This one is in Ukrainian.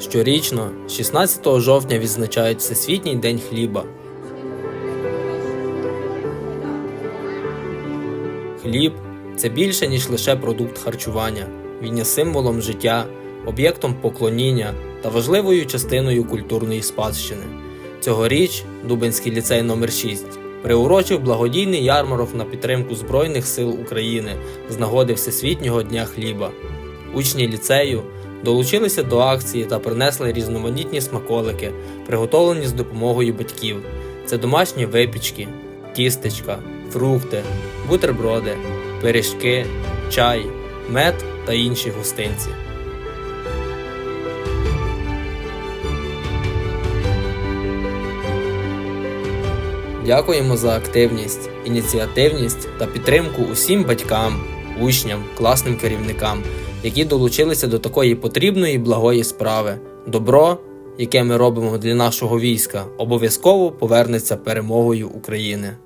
Щорічно, 16 жовтня відзначають Всесвітній день хліба. Хліб це більше, ніж лише продукт харчування. Він є символом життя, об'єктом поклоніння та важливою частиною культурної спадщини. Цьогоріч Дубенський ліцей номер 6 приурочив благодійний ярмарок на підтримку Збройних сил України з нагоди Всесвітнього дня хліба. Учні ліцею долучилися до акції та принесли різноманітні смаколики, приготовлені з допомогою батьків. Це домашні випічки, тістечка, фрукти, бутерброди, пиріжки, чай, мед та інші гостинці. Дякуємо за активність, ініціативність та підтримку усім батькам, учням, класним керівникам, які долучилися до такої потрібної благої справи. Добро, яке ми робимо для нашого війська, обов'язково повернеться перемогою України.